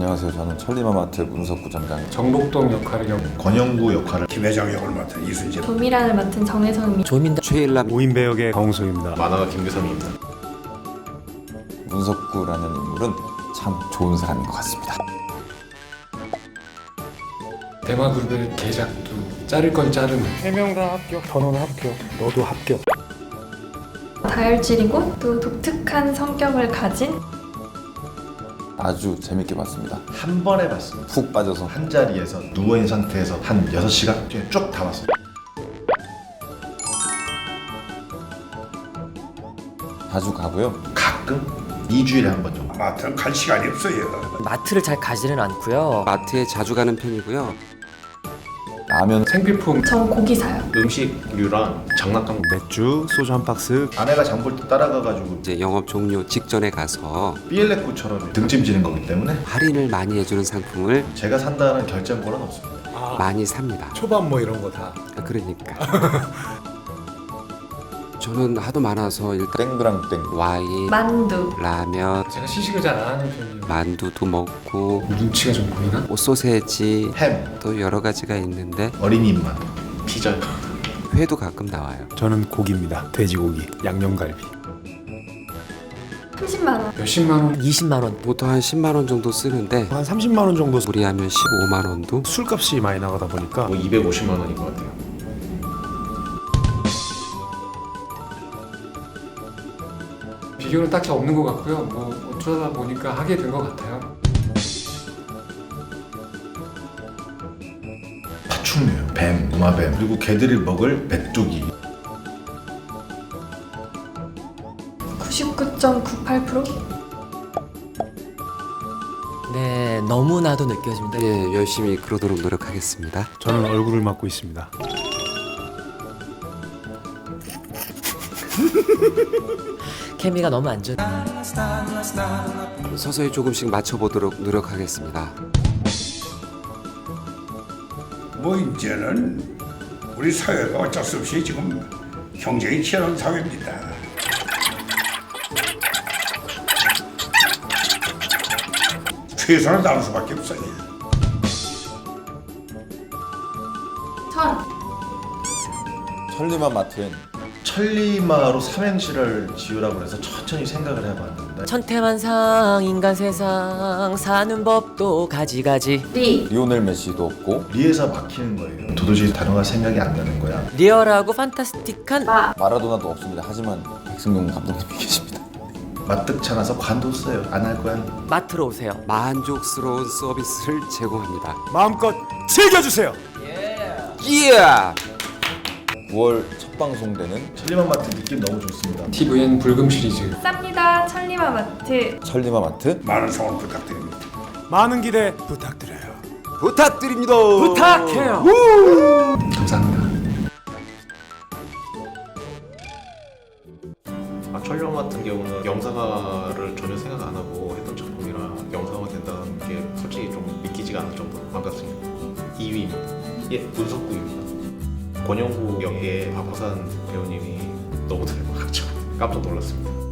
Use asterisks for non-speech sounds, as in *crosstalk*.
안녕하세요. 저는 천리마마트 문석구 점장. 정복동 역할을 겸 권영구 역할을 김회장 역을 맡은 이순재 도미란을 맡은 정혜성입니다. 조민다 최일남 오인 배 역의 강홍석입니다. 만화가 김규삼입니다. 문석구라는 인물은 참 좋은 사람인 것 같습니다. 대마그룹의 개작도 자를 건 자르는 해명 다 합격, 전원 합격, 너도 합격. 다혈질이고 또 독특한 성격을 가진 아주 재밌게 봤습니다. 한 번에 봤습니다. 푹 빠져서 한 자리에서 누워있는 상태에서 한 6시간 쭉다 봤습니다. 자주 가고요. 가끔 2주일에 한 번 정도. 마트는 갈 시간이 없어요. 마트를 잘 가지는 않고요. 마트에 자주 가는 편이고요. 라면 생필품 전 고기 사요. 음식류랑 장난감 맥주, 소주 한 박스. 아내가 장볼 때 따라가가지고 이제 영업 종료 직전에 가서 삐엘레코처럼 등짐지는 거기 때문에 할인을 많이 해주는 상품을 제가 산다는 결정권은 없습니다. 많이 삽니다. 초밥 뭐 이런 거 다. 그러니까 *laughs* 저는 하도 많아서 일단 땡그랑 땡 와인, 만두. 라면, 제가 시식을 잘 안 하는 편이에요. 만두도 먹고 눈치가 좀 보이나? 뭐 소세지 햄, 또 여러 가지가 있는데 어린이 입맛, 피자. 회도 가끔 나와요. 저는 고기입니다. 돼지고기, 양념갈비. 30만 원. 몇십만 원. 20만 원. 보통 한 10만 원 정도 쓰는데 한 30만 원 정도 무리하면 15만 원도 술값이 많이 나가다 보니까 뭐 250만 원인 것 같아요. 비교는 딱히 없는 것 같고요. 뭐 어쩌다 보니까 하게 된 것 같아요. 파충류요. 뱀, 우마뱀, 그리고 개들이 먹을 메뚜기. 99.98%? 네, 너무나도 느껴집니다. 예 열심히 그러도록 노력하겠습니다. 저는 얼굴을 맡고 있습니다. *laughs* 케미가 너무 안 좋. 서서히 조금씩 맞춰보도록 노력하겠습니다. 뭐 이제는 우리 사회가 어쩔 수 없이 지금 경쟁이 치열한 사회입니다. 최선을 다할 수밖에 없어요. 천. 천리마마트엔 천리마로 삼행시를 지으라고 해서 천천히 생각을 해봤는데 천태만상 인간 세상 사는 법도 가지가지. 리. 리오넬 메시도 없고 리에서 막히는 거예요. 도저히 단어가 생각이 안 나는 거야. 리얼하고 판타스틱한 마. 마라도나도 없습니다. 하지만 백승용 감독님이 *laughs* 계십니다. 마뜩찮아서 관뒀어요. 안 할 거야. 마트로 오세요. 만족스러운 서비스를 제공합니다. 마음껏 즐겨주세요. 예! 9월 첫 방송되는 천리만 마트 느낌 너무 좋습니다. TVN 불금 시리즈 쌉니다. 천리마 마트. 천리마 마트 많은 성원 부탁드립니다. 많은 기대 부탁드려요. 부탁드립니다. 부탁해요. 감사합니다. 아, 천령 같은 경우는 영상화를 전혀 생각 안 하고 했던 작품이라 영상화 된다는 게 솔직히 좀 믿기지가 않을 정도로 반갑습니다. 2위입니다. 예, 문석구입니다. 권영구 역의 박호산 배우님이 너무 닮아가지고 깜짝 놀랐습니다.